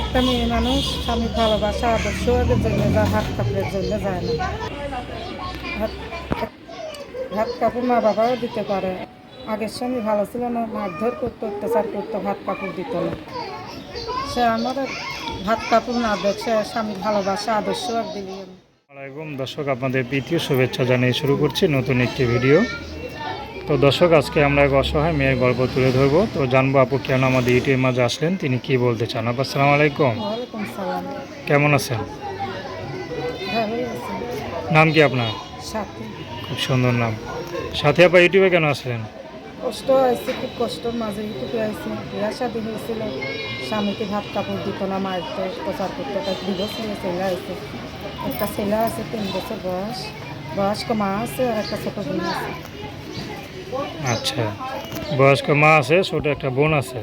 একটা মেয়ে মানুষ, স্বামী ভালোবাসা, আদর্শ জন্য যায় হাত কাপড়ের জন্য যায় না। হাত কাপড় মা বাবাও দিতে পারে। আগের স্বামী ভালো ছিল না, মারধর করতো, অত্যাচার করতো ভাত কাপড় দিত না। সে আমার ভাত কাপড় না দেখ সে স্বামীর ভালোবাসা, আদর্শ আর দিলি আমি দর্শক, আপনাদের প্রীতীয় শুভেচ্ছা জানিয়ে শুরু করছি নতুন একটি ভিডিও। তো দর্শক আজকে আমরা এক অসহায় মেয়ের গল্প তুলে ধরবো। তো জানব আপু কেন আমাদের ইউটিউবের মাঝে আসলেন? তিনি কি বলতে চান? আপু আসসালামু আলাইকুম। সালাম। কেমন আছেন? নাম কি আপনার? খুব সুন্দর নাম। সাথে আপা ইউটিউবে কেন আসলেন? কষ্ট হয়েছে খুব কষ্টর মাঝে ইউটিউবে আইসি বিয়া শাদি হয়েছিল। স্বামীকে ভাত কাপড় দিত না মারতো প্রচার করতো তাই ডিভোর্স নিয়ে ছেলে আছে একটা ছেলে আছে তিন বছর বয়স। বয়স্ক মা আছে আর একটা ছোট বোন আছে। আচ্ছা বয়স্ক মা আছে ছোট একটা বোন আছে।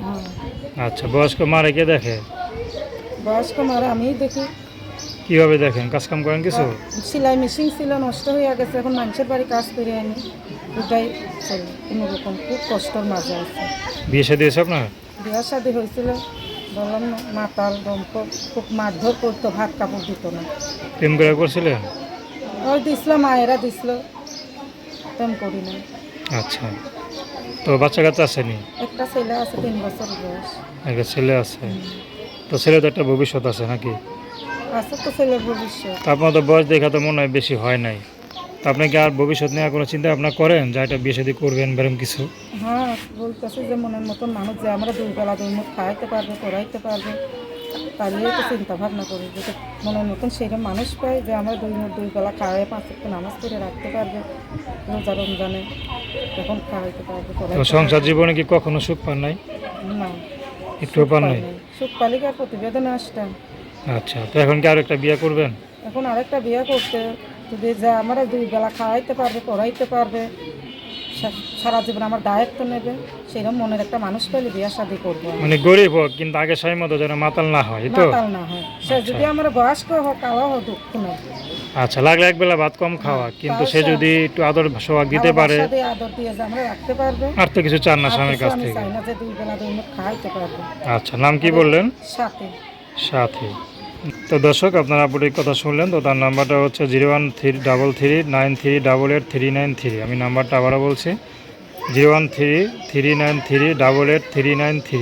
আচ্ছা বয়স্ক মা রেখে দেখে? বয়স্ক মারা আমিই দেখি। কীভাবে দেখেন? কাজ কাম করেন কিছু? সেলাই মেশিন ছিল নষ্ট হয়ে গেছে এখন মানুষের বাড়ি কাজ করে আনি। ওটাই কোনো রকম খুব কষ্টর মাঝে আছে। বিয়ে সাথে দিয়েছে আপনার? বিয়া শাদি হয়েছিল বললাম না মাতাল দম্প খুব মারধর করতো ভাত কাপড় দিত না। প্রেম করে করছিলেন? ওই দিছিল মায়েরা দিছিল তেম করি না আচ্ছা। তো বাচ্চা কাচ্চা আসেনি? একটা ছেলে আছে তিন বছর বয়স। একটা ছেলে আছে। তো ছেলে তো একটা ভবিষ্যৎ আছে নাকি? আছে তো ছেলের ভবিষ্যৎ। আপনার তো বয়স দেখা তো মনে হয় বেশি হয় নাই। তা আপনি কি আর ভবিষ্যৎ নিয়ে কোনো চিন্তা ভাবনা করেন? যে এটা বিয়ে শাদী করবেন বেরম কিছু? হ্যাঁ বলতেছে যে মনের মতন মানুষ যে আমরা দুই বেলা দুই মুখ খাইতে পারবে পড়াইতে পারবে তাহলে তো চিন্তা ভাবনা করি যদি মনের মতন সেরকম মানুষ পাই যে আমরা দুই মুখ দুই বেলা খাওয়াই পাঁচ একটু নামাজ পড়ে রাখতে পারবে রোজা রমজানে। তখন খাওয়াইতে পারবে সংসার জীবনে কি কখনো সুখ পান নাই? না একটু পান নাই? সুখ পালিকার প্রতিবেদনে আসতাম? আচ্ছা তো এখন কি আর একটা বিয়ে করবেন? এখন আরেকটা বিয়ে করতে যদি যে আমরা দুই বেলা খাওয়াইতে পারবে পড়াইতে পারবে সারা জীবন আমার দায়িত্ব নেবে সেরকম মনের একটা মানুষ পেলে বিয়ে শাদি করব মানে গরিব হোক কিন্তু আগে সময় মতো যেন মাতাল না হয় তো? মাতাল না হয়। সে যদি আমার বয়স্ক হোক কালো হোক দুঃখ নেই। আচ্ছা লাগলে এক বেলা ভাত কম খাওয়া কিন্তু সে যদি একটু আদর সোহাগ দিতে পারে আর তো কিছু চান না স্বামীর কাছ থেকে। আচ্ছা নাম কি বললেন? সাথে। তো দর্শক আপনারা এই কথা শুনলেন তো তার নাম্বারটা হচ্ছে zero one three double three nine three double eight three nine three. আমি নাম্বারটা আবারও বলছি zero one three three nine three double eight three nine three.